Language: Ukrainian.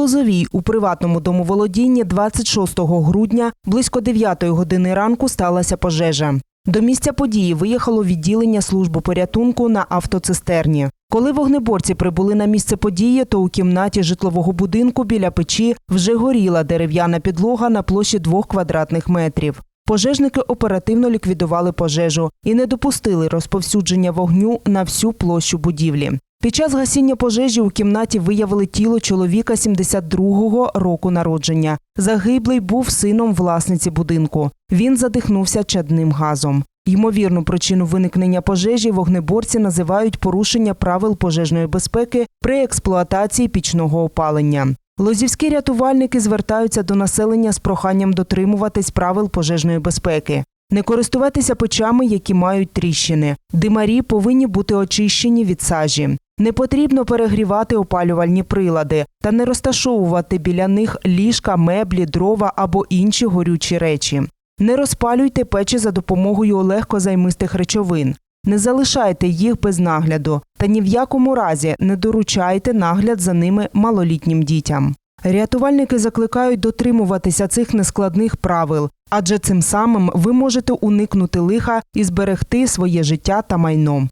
Лозовій у приватному домоволодінні 26 грудня близько 9 години ранку сталася пожежа. До місця події виїхало відділення служби порятунку на автоцистерні. Коли вогнеборці прибули на місце події, то у кімнаті житлового будинку біля печі вже горіла дерев'яна підлога на площі двох квадратних метрів. Пожежники оперативно ліквідували пожежу і не допустили розповсюдження вогню на всю площу будівлі. Під час гасіння пожежі у кімнаті виявили тіло чоловіка 72-го року народження. Загиблий був сином власниці будинку. Він задихнувся чадним газом. Ймовірну причину виникнення пожежі вогнеборці називають порушення правил пожежної безпеки при експлуатації пічного опалення. Лозівські рятувальники звертаються до населення з проханням дотримуватись правил пожежної безпеки. Не користуватися печами, які мають тріщини. Димарі повинні бути очищені від сажі. Не потрібно перегрівати опалювальні прилади та не розташовувати біля них ліжка, меблі, дрова або інші горючі речі. Не розпалюйте печі за допомогою легкозаймистих речовин. Не залишайте їх без нагляду та ні в якому разі не доручайте нагляд за ними малолітнім дітям. Рятувальники закликають дотримуватися цих нескладних правил, адже цим самим ви можете уникнути лиха і зберегти своє життя та майно.